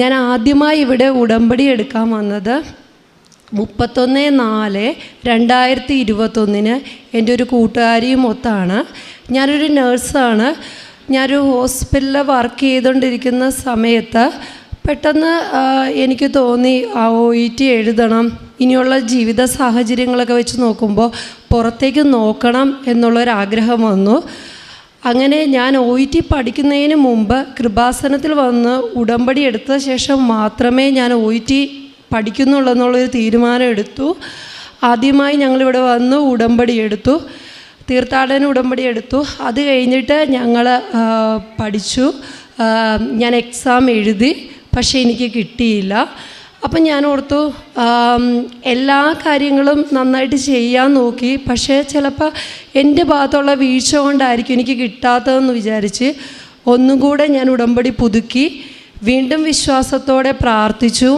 ഞാൻ ആദ്യമായി ഇവിടെ ഉടമ്പടി എടുക്കാൻ വന്നത് മുപ്പത്തൊന്ന് നാല് രണ്ടായിരത്തി ഇരുപത്തൊന്നിന് എന്റെ ഒരു കൂട്ടുകാരിയും ഒത്താണ് ഞാനൊരു നേഴ്സാണ്. ഞാനൊരു ഹോസ്പിറ്റലിൽ വർക്ക് ചെയ്തുകൊണ്ടിരിക്കുന്ന സമയത്ത് പെട്ടെന്ന് എനിക്ക് തോന്നി ആ ഒ ഇ ടി എഴുതണം. ഇനിയുള്ള ജീവിത സാഹചര്യങ്ങളൊക്കെ വെച്ച് നോക്കുമ്പോൾ പുറത്തേക്ക് നോക്കണം എന്നുള്ളൊരാഗ്രഹം വന്നു. അങ്ങനെ ഞാൻ ഒ ഇ ടി പഠിക്കുന്നതിന് മുമ്പ് കൃപാസനത്തിൽ വന്ന് ഉടമ്പടി എടുത്ത ശേഷം മാത്രമേ ഞാൻ ഒ ഇ ടി പഠിക്കുന്നുള്ളൂ എന്നുള്ളൊരു തീരുമാനം എടുത്തു. ആദ്യമായി ഞങ്ങളിവിടെ വന്ന് ഉടമ്പടി എടുത്തു. തീർത്ഥാടന ഉടമ്പടി എടുത്തു. അത് കഴിഞ്ഞിട്ട് ഞങ്ങൾ പഠിച്ചു. ഞാൻ എക്സാം എഴുതി. പക്ഷേ എനിക്ക് കിട്ടിയില്ല. അപ്പം ഞാൻ ഓർത്തു എല്ലാ കാര്യങ്ങളും നന്നായിട്ട് ചെയ്യാൻ നോക്കി. പക്ഷേ ചിലപ്പോൾ എന്റെ ഭാഗത്തുള്ള വീഴ്ച കൊണ്ടായിരിക്കും എനിക്ക് കിട്ടാത്തതെന്ന് വിചാരിച്ച് ഒന്നും കൂടെ ഞാൻ ഉടമ്പടി പുതുക്കി വീണ്ടും വിശ്വാസത്തോടെ പ്രാർത്ഥിച്ചു.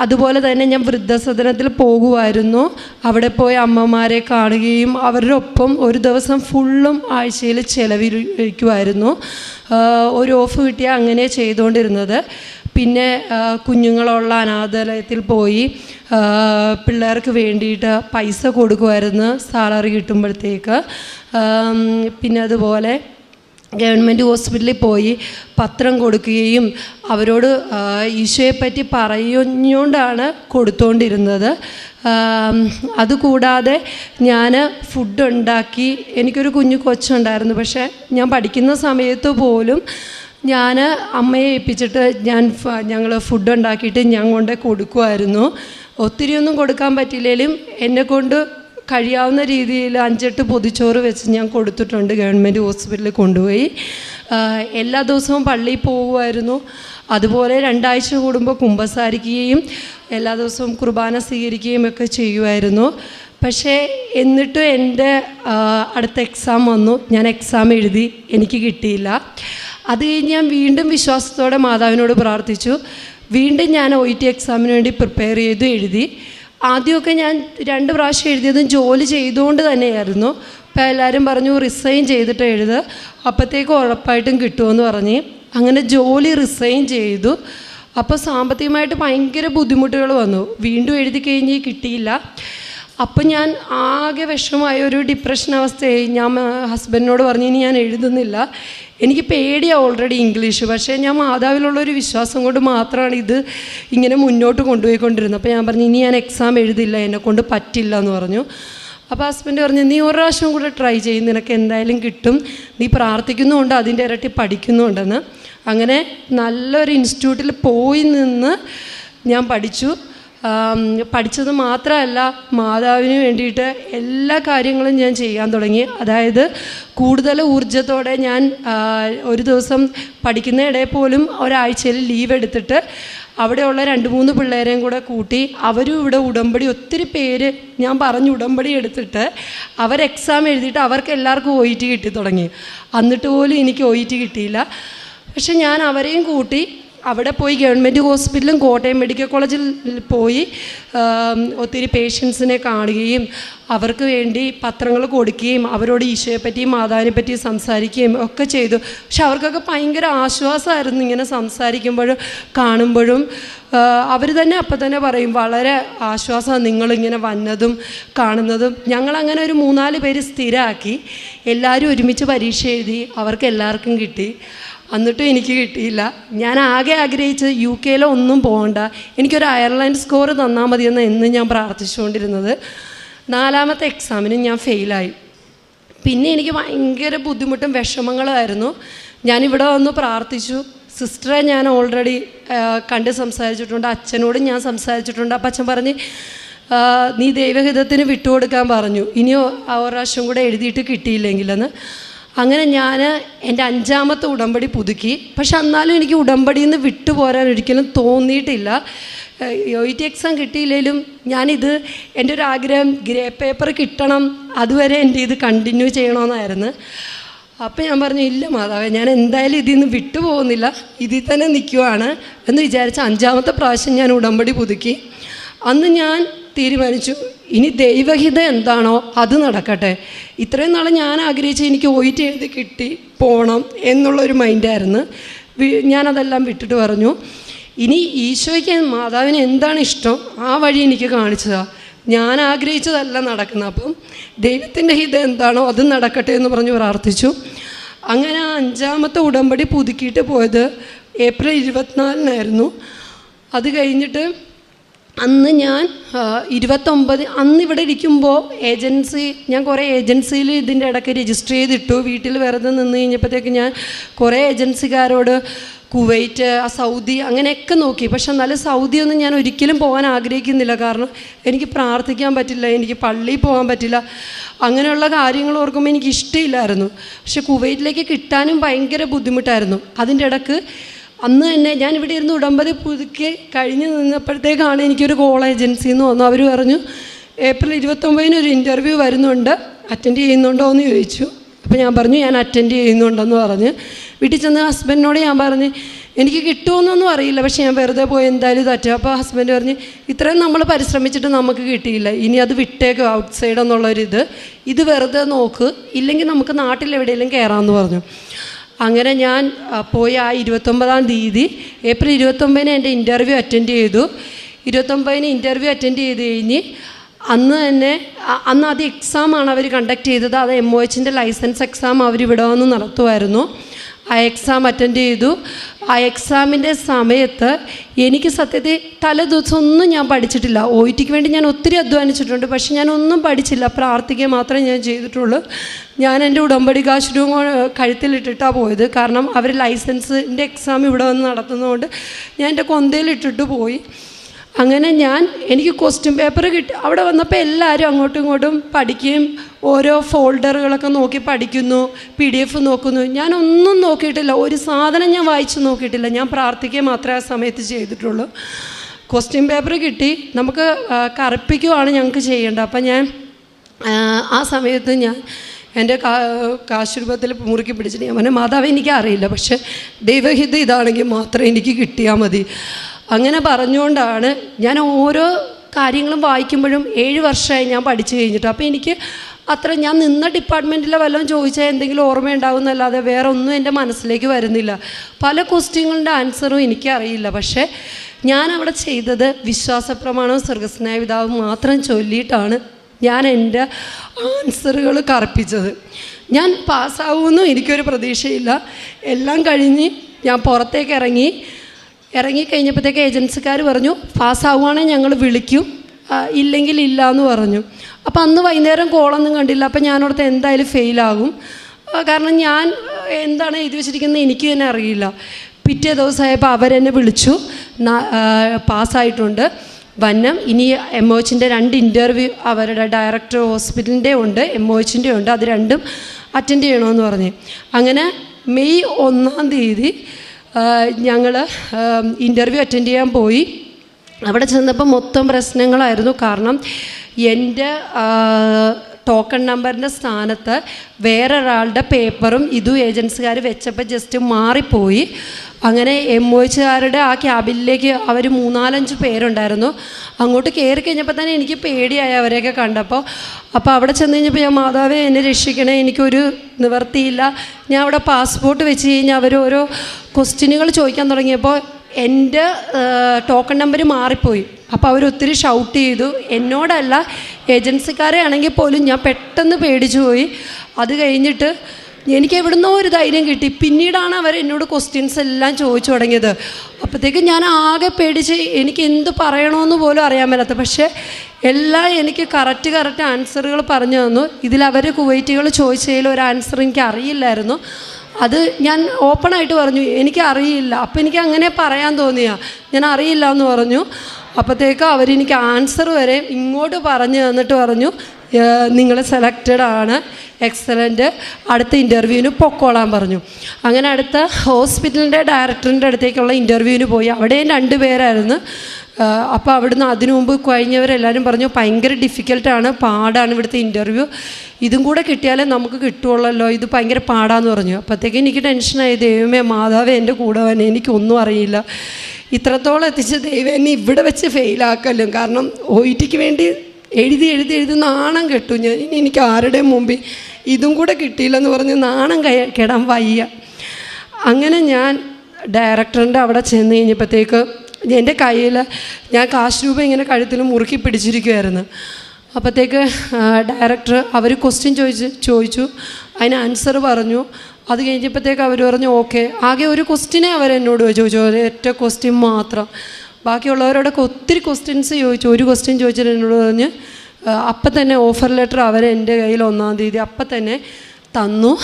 അതുപോലെ തന്നെ ഞാൻ വൃദ്ധസദനത്തിൽ പോകുമായിരുന്നു. അവിടെ പോയി അമ്മമാരെ കാണുകയും അവരുടെ ഒപ്പം ഒരു ദിവസം ഫുള്ളും ആഴ്ചയിൽ ചെലവിരിക്കുമായിരുന്നു ഒരു ഓഫ് കിട്ടിയാൽ അങ്ങനെ ചെയ്തുകൊണ്ടിരുന്നത്. പിന്നെ കുഞ്ഞുങ്ങളുള്ള അനാഥാലയത്തിൽ പോയി പിള്ളേർക്ക് വേണ്ടിയിട്ട് പൈസ കൊടുക്കുമായിരുന്നു സാലറി കിട്ടുമ്പോഴത്തേക്ക്. പിന്നെ അതുപോലെ ഗവൺമെന്റ് ഹോസ്പിറ്റലിൽ പോയി പത്രം കൊടുക്കുകയും അവരോട് ഈശോയെപ്പറ്റി പറയുന്നതുകൊണ്ടാണ് കൊടുത്തുകൊണ്ടിരുന്നത് അതുകൂടാതെ ഞാൻ ഫുഡ് ഉണ്ടാക്കി എനിക്കൊരു കുഞ്ഞു കൊച്ചുണ്ടായിരുന്നു പക്ഷേ ഞാൻ പഠിക്കുന്ന സമയത്ത് പോലും ഞാൻ അമ്മയെ ഏൽപ്പിച്ചിട്ട് ഞാൻ ഞങ്ങൾ ഫുഡ് ഉണ്ടാക്കിയിട്ട് ഞാൻ കൊണ്ട് കൊടുക്കുമായിരുന്നു ഒത്തിരിയൊന്നും കൊടുക്കാൻ പറ്റില്ലെങ്കിലും എന്നെ കൊണ്ട് കഴിയാവുന്ന രീതിയിൽ അഞ്ചെട്ട് പൊതിച്ചോറ് വെച്ച് ഞാൻ കൊടുത്തിട്ടുണ്ട് ഗവൺമെന്റ് ഹോസ്പിറ്റലിൽ കൊണ്ടുപോയി. എല്ലാ ദിവസവും പള്ളിയിൽ പോകുമായിരുന്നു അതുപോലെ രണ്ടാഴ്ച കൂടുമ്പോൾ കുമ്പസാരിക്കുകയും എല്ലാ ദിവസവും കുർബാന സ്വീകരിക്കുകയും ഒക്കെ ചെയ്യുമായിരുന്നു പക്ഷേ എന്നിട്ടും എന്റെ അടുത്ത എക്സാം വന്നു. ഞാൻ എക്സാം എഴുതി എനിക്ക് കിട്ടിയില്ല. അത് കഴിഞ്ഞ് ഞാൻ വീണ്ടും വിശ്വാസത്തോടെ മാതാവിനോട് പ്രാർത്ഥിച്ചു. വീണ്ടും ഞാൻ ഒ ടി എക്സാമിന് വേണ്ടി പ്രിപ്പയർ ചെയ്തു എഴുതി. ആദ്യമൊക്കെ ഞാൻ രണ്ട് പ്രാവശ്യം എഴുതിയതും ജോലി ചെയ്തുകൊണ്ട് തന്നെയായിരുന്നു. അപ്പോൾ എല്ലാവരും പറഞ്ഞു റിസൈൻ ചെയ്തിട്ട് എഴുത്. അപ്പോഴത്തേക്ക് ഉറപ്പായിട്ടും കിട്ടുമെന്ന് പറഞ്ഞ് അങ്ങനെ ജോലി റിസൈൻ ചെയ്തു. അപ്പോൾ സാമ്പത്തികമായിട്ട് ഭയങ്കര ബുദ്ധിമുട്ടുകൾ വന്നു. വീണ്ടും എഴുതി കഴിഞ്ഞ് കിട്ടിയില്ല. അപ്പം ഞാൻ ആകെ വിഷമമായ ഒരു ഡിപ്രഷൻ അവസ്ഥയായി. ഞാൻ ഹസ്ബൻഡിനോട് പറഞ്ഞു ഇനി ഞാൻ എഴുതുന്നില്ല. എനിക്ക് പേടിയാണ് ഓൾറെഡി ഇംഗ്ലീഷ് പക്ഷേ ഞാൻ മാതാവിലുള്ള ഒരു വിശ്വാസം കൊണ്ട് മാത്രമാണ് ഇത് ഇങ്ങനെ മുന്നോട്ട് കൊണ്ടുപോയിക്കൊണ്ടിരുന്നത്. അപ്പോൾ ഞാൻ പറഞ്ഞു ഇനി ഞാൻ എക്സാം എഴുതില്ല. എന്നെക്കൊണ്ട് പറ്റില്ല എന്ന് പറഞ്ഞു. അപ്പോൾ ഹസ്ബൻഡ് പറഞ്ഞു നീ ഒരു പ്രാവശ്യം കൂടെ ട്രൈ ചെയ്യും. നിനക്ക് എന്തായാലും കിട്ടും. നീ പ്രാർത്ഥിക്കുന്നുമുണ്ട് അതിന്റെ ഇരട്ടി പഠിക്കുന്നുണ്ടെന്ന്. അങ്ങനെ നല്ലൊരു ഇൻസ്റ്റിറ്റ്യൂട്ടിൽ പോയി നിന്ന് ഞാൻ പഠിച്ചു. പഠിച്ചത് മാത്രമല്ല മാതാവിന് വേണ്ടിയിട്ട് എല്ലാ കാര്യങ്ങളും ഞാൻ ചെയ്യാൻ തുടങ്ങി. അതായത് കൂടുതൽ ഊർജത്തോടെ ഞാൻ ഒരു ദിവസം പഠിക്കുന്ന ഇടയിൽ പോലും ഒരാഴ്ചയിൽ ലീവ് എടുത്തിട്ട് അവിടെയുള്ള രണ്ട് മൂന്ന് പിള്ളേരെയും കൂടെ കൂട്ടി അവരും ഇവിടെ ഉടമ്പടി ഒത്തിരി പേര് ഞാൻ പറഞ്ഞു ഉടമ്പടി എടുത്തിട്ട് അവർ എക്സാം എഴുതിയിട്ട് അവർക്ക് എല്ലാവർക്കും ഒ ഇ ടി കിട്ടി തുടങ്ങി. എന്നിട്ട് പോലും എനിക്ക് ഒ ഇ ടി കിട്ടിയില്ല. പക്ഷെ ഞാൻ അവരെയും കൂട്ടി അവിടെ പോയി ഗവൺമെന്റ് ഹോസ്പിറ്റലും കോട്ടയം മെഡിക്കൽ കോളേജിൽ പോയി ഒത്തിരി പേഷ്യൻസിനെ കാണുകയും അവർക്ക് വേണ്ടി പത്രങ്ങൾ കൊടുക്കുകയും അവരോട് ഈശോയെ പറ്റിയും മാതാവിനെ പറ്റിയും സംസാരിക്കുകയും ഒക്കെ ചെയ്തു. പക്ഷെ അവർക്കൊക്കെ ഭയങ്കര ആശ്വാസമായിരുന്നു ഇങ്ങനെ സംസാരിക്കുമ്പോഴും കാണുമ്പോഴും. അവർ തന്നെ അപ്പം തന്നെ പറയും വളരെ ആശ്വാസമാണ് നിങ്ങളിങ്ങനെ വന്നതും കാണുന്നതും. ഞങ്ങളങ്ങനെ ഒരു മൂന്നാൽ പേര് സ്ഥിരമാക്കി. എല്ലാവരും ഒരുമിച്ച് പരീക്ഷ എഴുതി അവർക്ക് എല്ലാവർക്കും കിട്ടി. എന്നിട്ടും എനിക്ക് കിട്ടിയില്ല. ഞാൻ ആകെ ആഗ്രഹിച്ചത് യു കെയിലോ ഒന്നും പോകണ്ട. എനിക്കൊരു അയർലൻഡ് സ്കോർ തന്നാൽ മതിയെന്ന് എന്നും ഞാൻ പ്രാർത്ഥിച്ചുകൊണ്ടിരുന്നത്. നാലാമത്തെ എക്സാമിനും ഞാൻ ഫെയിലായി പിന്നെ എനിക്ക് ഭയങ്കര ബുദ്ധിമുട്ടും വിഷമങ്ങളായിരുന്നു ഞാനിവിടെ വന്ന് പ്രാർത്ഥിച്ചു. സിസ്റ്ററെ ഞാൻ ഓൾറെഡി കണ്ട് സംസാരിച്ചിട്ടുണ്ട്. അച്ഛനോടും ഞാൻ സംസാരിച്ചിട്ടുണ്ട്. അപ്പം അച്ഛൻ പറഞ്ഞ് നീ ദൈവഹിതത്തിന് വിട്ടുകൊടുക്കാൻ പറഞ്ഞു. ഇനിയോ പ്രാവശ്യം കൂടെ എഴുതിയിട്ട് കിട്ടിയില്ലെങ്കിലെന്ന്. അങ്ങനെ ഞാൻ എന്റെ അഞ്ചാമത്തെ ഉടമ്പടി പുതുക്കി. പക്ഷെ എന്നാലും എനിക്ക് ഉടമ്പടിയിൽ നിന്ന് വിട്ടുപോരാൻ ഒരിക്കലും തോന്നിയിട്ടില്ല. ഒ ടി എക്സാം കിട്ടിയില്ലെങ്കിലും ഞാനിത് എന്റെ ഒരു ആഗ്രഹം ഗ്രേ പേപ്പർ കിട്ടണം അതുവരെ എന്റെ ഇത് കണ്ടിന്യൂ ചെയ്യണമെന്നായിരുന്നു. അപ്പം ഞാൻ പറഞ്ഞു ഇല്ല മാതാവേ ഞാൻ എന്തായാലും ഇതിൽ നിന്ന് വിട്ടുപോകുന്നില്ല ഇതിൽ തന്നെ നിൽക്കുവാണ് എന്ന് വിചാരിച്ച അഞ്ചാമത്തെ പ്രാവശ്യം ഞാൻ ഉടമ്പടി പുതുക്കി. അന്ന് ഞാൻ തീരുമാനിച്ചു. ഇനി ദൈവഹിത എന്താണോ അത് നടക്കട്ടെ. ഇത്രയും നാളെ ഞാൻ ആഗ്രഹിച്ച് എനിക്ക് ഒയിറ്റ് എഴുതി കിട്ടി പോകണം എന്നുള്ളൊരു മൈൻഡായിരുന്നു. ഞാനതെല്ലാം വിട്ടിട്ട് പറഞ്ഞു. ഇനി ഈശോയ്ക്ക് മാതാവിന് എന്താണ് ഇഷ്ടം? ആ വഴി എനിക്ക് കാണിച്ചതാ. ഞാൻ ആഗ്രഹിച്ചതല്ല നടക്കുന്നത്. അപ്പം ദൈവത്തിന്റെ ഹിതം എന്താണോ അത് നടക്കട്ടെ എന്ന് പറഞ്ഞ് പ്രാർത്ഥിച്ചു. അങ്ങനെ ആ അഞ്ചാമത്തെ ഉടമ്പടി പുതുക്കിയിട്ട് പോയത് ഏപ്രിൽ ഇരുപത്തിനാലിനായിരുന്നു. അത് കഴിഞ്ഞിട്ട് അന്ന് ഞാൻ ഇരുപത്തൊമ്പത് അന്ന് ഇവിടെ ഇരിക്കുമ്പോൾ ഏജൻസി ഞാൻ കുറേ ഏജൻസിയിൽ ഇതിന്റെ ഇടയ്ക്ക് രജിസ്റ്റർ ചെയ്തിട്ടു. വീട്ടിൽ വെറുതെ നിന്ന് കഴിഞ്ഞപ്പോഴത്തേക്ക് ഞാൻ കുറേ ഏജൻസിക്കാരോട് കുവൈറ്റ് ആ സൗദി അങ്ങനെയൊക്കെ നോക്കി. പക്ഷെ എന്നാലും സൗദി ഒന്നും ഞാൻ ഒരിക്കലും പോകാൻ ആഗ്രഹിക്കുന്നില്ല. കാരണം എനിക്ക് പ്രാർത്ഥിക്കാൻ പറ്റില്ല എനിക്ക് പള്ളിയിൽ പോകാൻ പറ്റില്ല. അങ്ങനെയുള്ള കാര്യങ്ങൾ ഓർക്കുമ്പോൾ എനിക്ക് ഇഷ്ടമില്ലായിരുന്നു. പക്ഷെ കുവൈറ്റിലേക്ക് കിട്ടാനും ഭയങ്കര ബുദ്ധിമുട്ടായിരുന്നു. അതിന്റെ ഇടയ്ക്ക് അന്ന് തന്നെ ഞാൻ ഇവിടെ ഇരുന്ന് ഉടമ്പതി പുതുക്കി കഴിഞ്ഞ് നിന്നപ്പോഴത്തേക്കാണ് എനിക്കൊരു കോൾ ഏജൻസിയിൽ നിന്ന് വന്നു. അവർ പറഞ്ഞു ഏപ്രിൽ ഇരുപത്തൊമ്പതിന് ഒരു ഇന്റർവ്യൂ വരുന്നുണ്ട്. അറ്റൻഡ് ചെയ്യുന്നുണ്ടോ എന്ന് ചോദിച്ചു. അപ്പോൾ ഞാൻ പറഞ്ഞു ഞാൻ അറ്റൻഡ് ചെയ്യുന്നുണ്ടെന്ന് പറഞ്ഞ് വീട്ടിൽ ചെന്ന് ഹസ്ബൻഡിനോട് ഞാൻ പറഞ്ഞ് എനിക്ക് കിട്ടുമെന്നൊന്നും അറിയില്ല. പക്ഷേ ഞാൻ വെറുതെ പോയി എന്തായാലും തറ്റും അപ്പോൾ ഹസ്ബൻഡ് പറഞ്ഞ് ഇത്രയും നമ്മൾ പരിശ്രമിച്ചിട്ട് നമുക്ക് കിട്ടിയില്ല. ഇനി അത് വിട്ടേക്കും ഔട്ട് സൈഡ് എന്നുള്ളൊരിത്. ഇത് വെറുതെ നോക്ക്. ഇല്ലെങ്കിൽ നമുക്ക് നാട്ടിൽ എവിടെയെങ്കിലും കയറാമെന്ന് പറഞ്ഞു. അങ്ങനെ ഞാൻ പോയി ആ ഇരുപത്തൊമ്പതാം തീയതി ഏപ്രിൽ ഇരുപത്തൊമ്പതിന് എന്റെ ഇന്റർവ്യൂ അറ്റൻഡ് ചെയ്തു. ഇരുപത്തൊമ്പതിന് ഇന്റർവ്യൂ അറ്റൻഡ് ചെയ്ത് കഴിഞ്ഞ് അന്ന് തന്നെ അന്ന് അത് എക്സാമാണ് അവർ കണ്ടക്ട് ചെയ്തത്. അത് എം ഒ എച്ചിന്റെ ലൈസൻസ് എക്സാം അവർ ഇവിടെ വന്ന് നടത്തുമായിരുന്നു ആ എക്സാം അറ്റൻഡ് ചെയ്തു. ആ എക്സാമിന്റെ സമയത്ത് എനിക്ക് സത്യത്തിൽ തലേ ദിവസമൊന്നും ഞാൻ പഠിച്ചിട്ടില്ല. ഒ ടിക്ക് വേണ്ടി ഞാൻ ഒത്തിരി അധ്വാനിച്ചിട്ടുണ്ട്. പക്ഷെ ഞാൻ ഒന്നും പഠിച്ചില്ല. പ്രാർത്ഥിക്കുക മാത്രമേ ഞാൻ ചെയ്തിട്ടുള്ളൂ. ഞാൻ എന്റെ ഉടമ്പടി കാശിരൂ കഴുത്തിലിട്ടിട്ടാണ് പോയത്. കാരണം അവർ ലൈസൻസിന്റെ എക്സാം ഇവിടെ വന്ന് നടത്തുന്നതുകൊണ്ട് ഞാൻ എന്റെ കൊന്തയിലിട്ടിട്ട് പോയി. അങ്ങനെ ഞാൻ എനിക്ക് ക്വസ്റ്റ്യൻ പേപ്പർ കിട്ടി. അവിടെ വന്നപ്പോൾ എല്ലാവരും അങ്ങോട്ടും ഇങ്ങോട്ടും പഠിക്കുകയും ഓരോ ഫോൾഡറുകളൊക്കെ നോക്കി പഠിക്കുന്നു പി ഡി എഫ് നോക്കുന്നു ഞാനൊന്നും നോക്കിയിട്ടില്ല. ഒരു സാധനം ഞാൻ വായിച്ചു നോക്കിയിട്ടില്ല. ഞാൻ പ്രാർത്ഥിക്കുക മാത്രമേ ആ സമയത്ത് ചെയ്തിട്ടുള്ളൂ. ക്വസ്റ്റ്യൻ പേപ്പർ കിട്ടി. നമുക്ക് കറുപ്പിക്കുവാണ് ഞങ്ങൾക്ക് ചെയ്യേണ്ടത്. അപ്പം ഞാൻ ആ, സമയത്ത് ഞാൻ എന്റെ കാ കാശുരൂപത്തിൽ മുറുക്കി പിടിച്ചിട്ട് ഞാൻ പറഞ്ഞു മാതാവ് എനിക്ക് അറിയില്ല പക്ഷേ ദൈവഹിത ഇതാണെങ്കിൽ മാത്രമേ എനിക്ക് കിട്ടിയാൽ മതി. അങ്ങനെ പറഞ്ഞുകൊണ്ടാണ് ഞാൻ ഓരോ കാര്യങ്ങളും വായിക്കുമ്പോഴും ഏഴ് വർഷമായി ഞാൻ പഠിച്ചു കഴിഞ്ഞിട്ട്. അപ്പോൾ എനിക്ക് അത്ര ഞാൻ നിന്ന ഡിപ്പാർട്ട്മെന്റിലെ വല്ലതും ചോദിച്ചാൽ എന്തെങ്കിലും ഓർമ്മയുണ്ടാവുന്നല്ലാതെ വേറെ ഒന്നും എന്റെ മനസ്സിലേക്ക് വരുന്നില്ല. പല ക്വസ്റ്റ്യങ്ങളുടെ ആൻസറും എനിക്കറിയില്ല. പക്ഷേ ഞാൻ അവിടെ ചെയ്തത് വിശ്വാസപ്രമാണവും സ്വർഗസ്നായ മാത്രം ചൊല്ലിയിട്ടാണ് ഞാൻ എന്റെ ആൻസറുകൾ കറപ്പിച്ചത്. ഞാൻ പാസ്സാവുമെന്നും എനിക്കൊരു പ്രതീക്ഷയില്ല. എല്ലാം കഴിഞ്ഞ് ഞാൻ പുറത്തേക്ക് ഇറങ്ങി ഇറങ്ങിക്കഴിഞ്ഞപ്പോഴത്തേക്ക് ഏജൻസിക്കാർ പറഞ്ഞു പാസ്സാവുകയാണെങ്കിൽ ഞങ്ങൾ വിളിക്കും. ഇല്ലെങ്കിൽ ഇല്ല എന്ന് പറഞ്ഞു. അപ്പോൾ അന്ന് വൈകുന്നേരം കോളൊന്നും കണ്ടില്ല. അപ്പോൾ ഞാനോടത്ത് എന്തായാലും ഫെയിലാകും. കാരണം ഞാൻ എന്താണ് എഴുതി വെച്ചിരിക്കുന്നത് എനിക്ക് തന്നെ അറിയില്ല. പിറ്റേ ദിവസമായപ്പോൾ അവരെന്നെ വിളിച്ചു. പാസ്സായിട്ടുണ്ട്. വന്നം ഇനി എം ഒ എച്ചിന്റെ രണ്ട് ഇന്റർവ്യൂ അവരുടെ ഡയറക്ടർ ഹോസ്പിറ്റലിന്റെ ഉണ്ട് എം ഒ എച്ചിന്റെ ഉണ്ട്. അത് രണ്ടും അറ്റൻഡ് ചെയ്യണമെന്ന് പറഞ്ഞു. അങ്ങനെ മെയ് ഒന്നാം തീയതി ഞങ്ങൾ ഇന്റർവ്യൂ അറ്റൻഡ് ചെയ്യാൻ പോയി. അവിടെ ചെന്നപ്പോൾ മൊത്തം പ്രശ്നങ്ങളായിരുന്നു. കാരണം എന്റെ ടോക്കൺ നമ്പറിന്റെ സ്ഥാനത്ത് വേറൊരാളുടെ പേപ്പറും ഇതും ഏജൻസിക്കാർ വെച്ചപ്പോൾ ജസ്റ്റ് മാറിപ്പോയി. അങ്ങനെ എം ഒ എച്ചുകാരുടെ ആ ക്യാബിനിലേക്ക് അവർ മൂന്നാലഞ്ച് പേരുണ്ടായിരുന്നു. അങ്ങോട്ട് കയറി കഴിഞ്ഞപ്പോൾ തന്നെ എനിക്ക് പേടിയായി അവരെയൊക്കെ കണ്ടപ്പോൾ അപ്പോൾ അവിടെ ചെന്ന് കഴിഞ്ഞപ്പോൾ ഞാൻ മാതാവേ എന്നെ രക്ഷിക്കണേ എനിക്കൊരു നിവർത്തിയില്ല. ഞാൻ അവിടെ പാസ്പോർട്ട് വെച്ച് കഴിഞ്ഞാൽ അവർ ഓരോ ക്വസ്റ്റ്യനുകൾ ചോദിക്കാൻ തുടങ്ങിയപ്പോൾ എന്റെ ടോക്കൺ നമ്പർ മാറിപ്പോയി. അപ്പോൾ അവരൊത്തിരി ഷൗട്ട് ചെയ്തു. എന്നോടല്ല ഏജൻസിക്കാരെ ആണെങ്കിൽ പോലും ഞാൻ പെട്ടെന്ന് പേടിച്ചു പോയി. അത് കഴിഞ്ഞിട്ട് എനിക്ക് എവിടുന്നോ ഒരു ധൈര്യം കിട്ടി. പിന്നീടാണ് അവർ എന്നോട് ക്വസ്റ്റ്യൻസ് എല്ലാം ചോദിച്ചു തുടങ്ങിയത്. അപ്പോഴത്തേക്കും ഞാൻ ആകെ പേടിച്ച് എനിക്ക് എന്ത് പറയണമെന്ന് പോലും അറിയാൻ മേലാത്ത പക്ഷേ എല്ലാം എനിക്ക് കറക്റ്റ് കറക്റ്റ് ആൻസറുകൾ പറഞ്ഞു തന്നു. ഇതിലവർ കുവൈറ്റുകൾ ചോദിച്ചതിൽ ഒരു ആൻസർ എനിക്ക് അറിയില്ലായിരുന്നു. അത് ഞാൻ ഓപ്പണായിട്ട് പറഞ്ഞു എനിക്ക് അറിയില്ല അപ്പം എനിക്ക് അങ്ങനെ പറയാൻ തോന്നിയ. ഞാൻ അറിയില്ല എന്ന് പറഞ്ഞു. അപ്പോഴത്തേക്ക് അവരെനിക്ക് ആൻസർ വരെ ഇങ്ങോട്ട് പറഞ്ഞു തന്നിട്ട് പറഞ്ഞു നിങ്ങൾ സെലക്റ്റഡ് ആണ്. എക്സലന്റ് അടുത്ത ഇന്റർവ്യൂവിന് പൊക്കോളാൻ പറഞ്ഞു. അങ്ങനെ അടുത്ത ഹോസ്പിറ്റലിന്റെ ഡയറക്ടറിന്റെ അടുത്തേക്കുള്ള ഇന്റർവ്യൂവിന് പോയി. അവിടെയും രണ്ട് പേരായിരുന്നു. അപ്പോൾ അവിടുന്ന് അതിനു മുമ്പ് കഴിഞ്ഞവരെല്ലാവരും പറഞ്ഞു ഭയങ്കര ഡിഫിക്കൽട്ടാണ് പാടാണ് ഇവിടുത്തെ ഇന്റർവ്യൂ ഇതും കൂടെ കിട്ടിയാലേ നമുക്ക് കിട്ടുള്ളല്ലോ ഇത് ഭയങ്കര പാടാന്ന് പറഞ്ഞു. അപ്പോഴത്തേക്ക് എനിക്ക് ടെൻഷനായി ദൈവമേ മാതാവേ എന്റെ കൂടെ വന്നെ എനിക്കൊന്നും അറിയില്ല. ഇത്രത്തോളം എത്തിച്ച ദൈവം എന്നെ ഇവിടെ വെച്ച് ഫെയിലാക്കല്ലോ കാരണം ഒ വേണ്ടി എഴുതി എഴുതി എഴുതി നാണം കെട്ടു. ഞാൻ ഇനി എനിക്ക് ആരുടെയും മുമ്പിൽ ഇതും കൂടെ കിട്ടിയില്ലെന്ന് പറഞ്ഞ് നാണം കയ കെടാൻ വയ്യ. അങ്ങനെ ഞാൻ ഡയറക്ടറിന്റെ അവിടെ ചെന്ന് കഴിഞ്ഞപ്പോഴത്തേക്ക് എന്റെ കയ്യിൽ ഞാൻ കാശ് രൂപ ഇങ്ങനെ കഴുത്തിൽ മുറുക്കി പിടിച്ചിരിക്കുമായിരുന്നു അപ്പോഴത്തേക്ക് ഡയറക്ടർ അവർ ക്വസ്റ്റ്യൻ ചോദിച്ച് ചോദിച്ചു. അതിന് ആൻസർ പറഞ്ഞു. അത് കഴിഞ്ഞപ്പോഴത്തേക്ക് അവർ പറഞ്ഞു ഓക്കെ ആകെ ഒരു ക്വസ്റ്റ്യനെ അവരെന്നോട് ചോദിച്ചു. ഒരൊറ്റ ക്വസ്റ്റ്യൻ മാത്രം. ബാക്കിയുള്ളവരോടൊക്കെ ഒത്തിരി ക്വസ്റ്റ്യൻസ് ചോദിച്ചു. ഒരു ക്വസ്റ്റ്യൻ ചോദിച്ചിട്ട് എന്നോട് പറഞ്ഞ് അപ്പം തന്നെ ഓഫർ ലെറ്റർ അവർ എന്റെ കയ്യിൽ ഒന്നാം തീയതി അപ്പം തന്നെ തന്നു.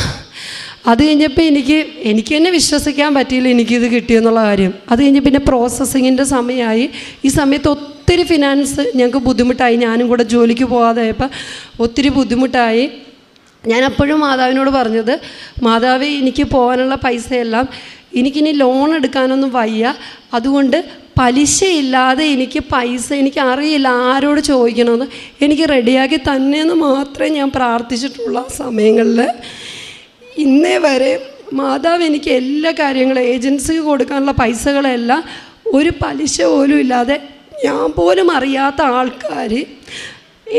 അത് കഴിഞ്ഞപ്പോൾ എനിക്ക് എനിക്ക് തന്നെ വിശ്വസിക്കാൻ പറ്റിയില്ല എനിക്കിത് കിട്ടിയെന്നുള്ള കാര്യം. അത് കഴിഞ്ഞ് പിന്നെ പ്രോസസ്സിങ്ങിന്റെ സമയമായി ഈ സമയത്ത് ഒത്തിരി ഫിനാൻസ് ഞങ്ങൾക്ക് ബുദ്ധിമുട്ടായി. ഞാനും കൂടെ ജോലിക്ക് പോകാതായപ്പോൾ ഒത്തിരി ബുദ്ധിമുട്ടായി. ഞാൻ അപ്പോഴും മാതാവിനോട് പറഞ്ഞത് മാതാവ് എനിക്ക് പോകാനുള്ള പൈസയെല്ലാം എനിക്കിനി ലോൺ എടുക്കാനൊന്നും വയ്യ. അതുകൊണ്ട് പലിശയില്ലാതെ എനിക്ക് പൈസ എനിക്ക് അറിയില്ല ആരോട് ചോദിക്കണമെന്ന്. എനിക്ക് റെഡിയാക്കി തന്നെയെന്ന് മാത്രമേ ഞാൻ പ്രാർത്ഥിച്ചിട്ടുള്ള സമയങ്ങളിൽ ഇന്നേ വരെ മാതാവ് എനിക്ക് എല്ലാ കാര്യങ്ങളും ഏജൻസിക്ക് കൊടുക്കാനുള്ള പൈസകളെല്ലാം ഒരു പലിശ പോലും ഇല്ലാതെ ഞാൻ പോലും അറിയാത്ത ആൾക്കാർ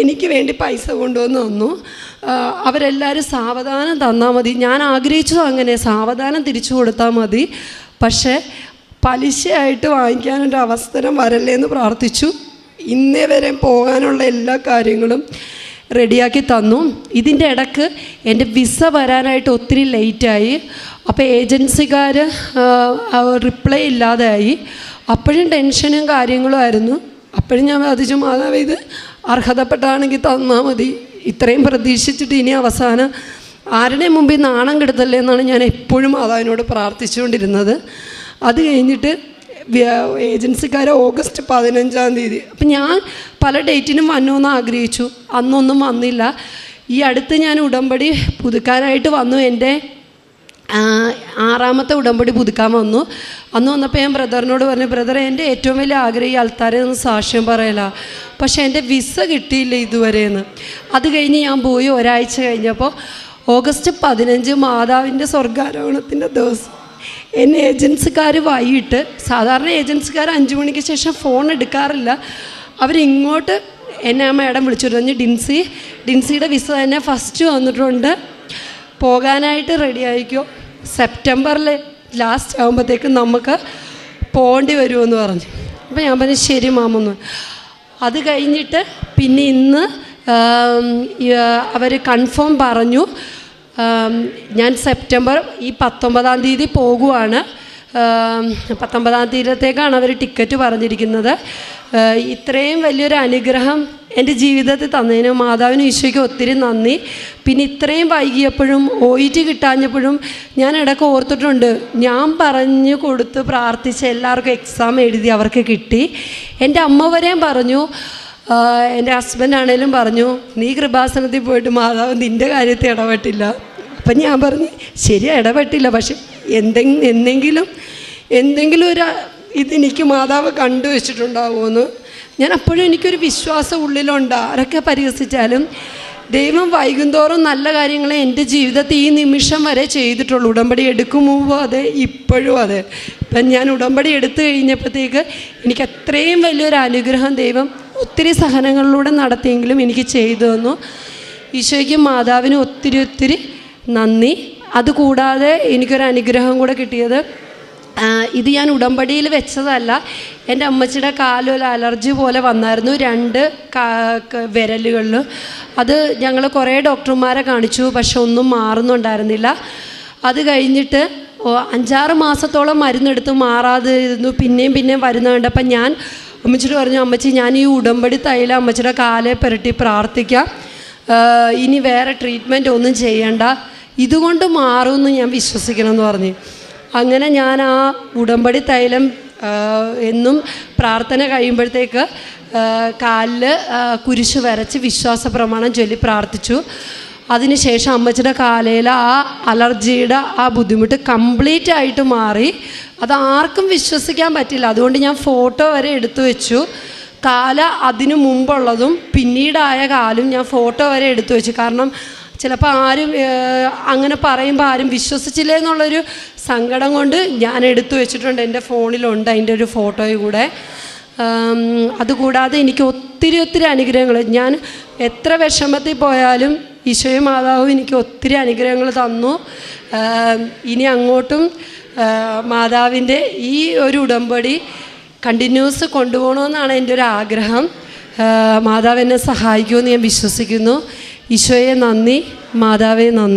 എനിക്ക് വേണ്ടി പൈസ കൊണ്ടുവന്ന് തന്നു. അവരെല്ലാവരും സാവധാനം തന്നാൽ മതി. ഞാൻ ആഗ്രഹിച്ചതും അങ്ങനെ സാവധാനം തിരിച്ചു കൊടുത്താൽ മതി. പക്ഷേ പലിശയായിട്ട് വാങ്ങിക്കാനൊരു അവസരം വരല്ലേ എന്ന് പ്രാർത്ഥിച്ചു. ഇന്നേ വരെ പോകാനുള്ള എല്ലാ കാര്യങ്ങളും റെഡിയാക്കി തന്നു. ഇതിന്റെ ഇടയ്ക്ക് എന്റെ വിസ വരാനായിട്ട് ഒത്തിരി ലേറ്റായി. അപ്പോൾ ഏജൻസിക്കാർ റിപ്ലൈ ഇല്ലാതെയായി. അപ്പോഴും ടെൻഷനും കാര്യങ്ങളും ആയിരുന്നു. അപ്പോഴും ഞാൻ ബാധിച്ചു മാതാവ് ഇത് അർഹതപ്പെട്ടാണെങ്കിൽ തന്നാൽ മതി. ഇത്രയും പ്രതീക്ഷിച്ചിട്ട് ഇനി അവസാനം ആരുടെ മുമ്പിൽ നാണം കെടുത്തല്ലേ എന്നാണ് ഞാൻ എപ്പോഴും മാതാവിനോട് പ്രാർത്ഥിച്ചുകൊണ്ടിരുന്നത്. അത് കഴിഞ്ഞിട്ട് ഏജൻസിക്കാരെ ഓഗസ്റ്റ് പതിനഞ്ചാം തീയതി. അപ്പം ഞാൻ പല ഡേറ്റിനും വന്നോന്ന് ആഗ്രഹിച്ചു. അന്നൊന്നും വന്നില്ല. ഈ അടുത്ത് ഞാൻ ഉടമ്പടി പുതുക്കാനായിട്ട് വന്നു. എന്റെ ആറാമത്തെ ഉടമ്പടി പുതുക്കാൻ വന്നു. അന്ന് വന്നപ്പോൾ ഞാൻ ബ്രദറിനോട് പറഞ്ഞു ബ്രദർ എന്റെ ഏറ്റവും വലിയ ആഗ്രഹം ഈ ആൾക്കാരെ ഒന്ന് സാക്ഷ്യം പറയല. പക്ഷേ എന്റെ വിസ കിട്ടിയില്ല ഇതുവരെയെന്ന് അത് കഴിഞ്ഞ് ഞാൻ പോയി ഒരാഴ്ച കഴിഞ്ഞപ്പോൾ ഓഗസ്റ്റ് പതിനഞ്ച് മാതാവിന്റെ സ്വർഗാരോഹണത്തിന്റെ ദിവസം. എന്നെ ഏജൻസിക്കാർ വൈകിട്ട് സാധാരണ ഏജൻസിക്കാർ അഞ്ച് മണിക്ക് ശേഷം ഫോൺ എടുക്കാറില്ല. അവരിങ്ങോട്ട് എന്നെ ആ മാഡം വിളിച്ചു. പറഞ്ഞു ഡിൻസി ഡിൻസിയുടെ വിസ തന്നെ ഫസ്റ്റ് വന്നിട്ടുണ്ട്. പോകാനായിട്ട് റെഡി ആയിക്കോ സെപ്റ്റംബറിൽ ലാസ്റ്റ് ആകുമ്പോഴത്തേക്കും നമുക്ക് പോകേണ്ടി വരുമെന്ന് പറഞ്ഞു. അപ്പോൾ ഞാൻ പറഞ്ഞു ശരി മാമെന്ന് അത് കഴിഞ്ഞിട്ട് പിന്നെ ഇന്ന് അവർ കൺഫേം പറഞ്ഞു. ഞാൻ സെപ്റ്റംബർ ഈ പത്തൊമ്പതാം തീയതി പോകുവാണ്. പത്തൊമ്പതാം തീയതിയിലത്തേക്കാണ് അവർ ടിക്കറ്റ് പറഞ്ഞിരിക്കുന്നത്. ഇത്രയും വലിയൊരു അനുഗ്രഹം എന്റെ ജീവിതത്തിൽ തന്നതിന് മാതാവിനും ഈശോയ്ക്ക് ഒത്തിരി നന്ദി. പിന്നെ ഇത്രയും വൈകിയപ്പോഴും ഒ ഇ ടി കിട്ടാഞ്ഞപ്പോഴും ഞാൻ ഇടയ്ക്ക് ഓർത്തിട്ടുണ്ട്. ഞാൻ പറഞ്ഞു കൊടുത്ത് പ്രാർത്ഥിച്ച് എല്ലാവർക്കും എക്സാം എഴുതി അവർക്ക് കിട്ടി. എന്റെ അമ്മ വരെയും പറഞ്ഞു എന്റെ ഹസ്ബൻഡാണേലും പറഞ്ഞു നീ കൃപാസനത്തിൽ പോയിട്ട് മാതാവ് നിന്റെ കാര്യത്തിൽ ഇടപെട്ടില്ല. അപ്പം ഞാൻ പറഞ്ഞു ശരി ഇടപെട്ടില്ല. പക്ഷെ എന്തെങ്കിലും എന്തെങ്കിലും എന്തെങ്കിലും ഒരു ഇതെനിക്ക് മാതാവ് കണ്ടു വെച്ചിട്ടുണ്ടാവുമെന്ന് ഞാൻ അപ്പോഴും എനിക്കൊരു വിശ്വാസം ഉള്ളിലുണ്ട്. ആരൊക്കെ പരിഹസിച്ചാലും ദൈവം വൈകുന്തോറും നല്ല കാര്യങ്ങളെ എന്റെ ജീവിതത്തിൽ ഈ നിമിഷം വരെ ചെയ്തിട്ടുള്ളൂ. ഉടമ്പടി എടുക്കും മുമ്പ് അതെ ഇപ്പോഴും അതെ. ഇപ്പം ഞാൻ ഉടമ്പടി എടുത്തു കഴിഞ്ഞപ്പോഴത്തേക്ക് എനിക്ക് അത്രയും വലിയൊരു അനുഗ്രഹം ദൈവം ഒത്തിരി സഹനങ്ങളിലൂടെ നടത്തിയെങ്കിലും എനിക്ക് ചെയ്തു തന്നു. ഈശോയ്ക്കും മാതാവിനും ഒത്തിരി ഒത്തിരി നന്ദി. അതുകൂടാതെ എനിക്കൊരു അനുഗ്രഹം കൂടെ കിട്ടിയത് ഇത് ഞാൻ ഉടമ്പടിയിൽ വെച്ചതല്ല എന്റെ അമ്മച്ചിയുടെ കാലൊരു അലർജി പോലെ വന്നായിരുന്നു രണ്ട് വിരലുകളിൽ. അത് ഞങ്ങൾ കുറേ ഡോക്ടർമാരെ കാണിച്ചു പക്ഷെ ഒന്നും മാറുന്നുണ്ടായിരുന്നില്ല. അത് കഴിഞ്ഞിട്ട് അഞ്ചാറ് മാസത്തോളം മരുന്നെടുത്ത് മാറാതെ ഇരുന്നു പിന്നെയും പിന്നെയും വരുന്ന അപ്പം ഞാൻ അമ്മച്ചിയോട് പറഞ്ഞു അമ്മച്ചി ഞാൻ ഈ ഉടമ്പടി തൈല അമ്മച്ചിയുടെ കാലെ പുരട്ടി പ്രാർത്ഥിക്കാം. ഇനി വേറെ ട്രീറ്റ്മെന്റ് ഒന്നും ചെയ്യണ്ട. ഇതുകൊണ്ട് മാറുമെന്ന് ഞാൻ വിശ്വസിക്കണമെന്ന് പറഞ്ഞു. അങ്ങനെ ഞാൻ ആ ഉടമ്പടി തൈലം എന്നും പ്രാർത്ഥന കഴിയുമ്പോഴത്തേക്ക് കാലിൽ കുരിശ് വരച്ച് വിശ്വാസ പ്രമാണം ചൊല്ലി പ്രാർത്ഥിച്ചു. അതിനുശേഷം അമ്മച്ചിയുടെ കാലയിൽ ആ അലർജിയുടെ ആ ബുദ്ധിമുട്ട് കംപ്ലീറ്റ് ആയിട്ട് മാറി. അത് ആർക്കും വിശ്വസിക്കാൻ പറ്റില്ല. അതുകൊണ്ട് ഞാൻ ഫോട്ടോ വരെ എടുത്തു വെച്ചു. കാല അതിനു മുമ്പുള്ളതും പിന്നീടായ കാലും ഞാൻ ഫോട്ടോ വരെ എടുത്തു വെച്ചു. കാരണം ചിലപ്പോൾ ആരും അങ്ങനെ പറയുമ്പോൾ ആരും വിശ്വസിച്ചില്ല എന്നുള്ളൊരു സങ്കടം കൊണ്ട് ഞാൻ എടുത്തു വെച്ചിട്ടുണ്ട് എന്റെ ഫോണിലുണ്ട് അതിന്റെ ഒരു ഫോട്ടോയും കൂടെ. അതുകൂടാതെ എനിക്ക് ഒത്തിരി ഒത്തിരി അനുഗ്രഹങ്ങൾ. ഞാൻ എത്ര വിഷമത്തിൽ പോയാലും ഈശോയും മാതാവും എനിക്ക് ഒത്തിരി അനുഗ്രഹങ്ങൾ തന്നു. ഇനി അങ്ങോട്ടും മാതാവിന്റെ ഈ ഒരു ഉടമ്പടി കണ്ടിന്യൂസ് കൊണ്ടുപോകണമെന്നാണ് എന്റെ ഒരു ആഗ്രഹം. മാതാവ് എന്നെ സഹായിക്കുമെന്ന് ഞാൻ വിശ്വസിക്കുന്നു. ഈശോയെ നന്ദി. മാതാവേ നന്ദി.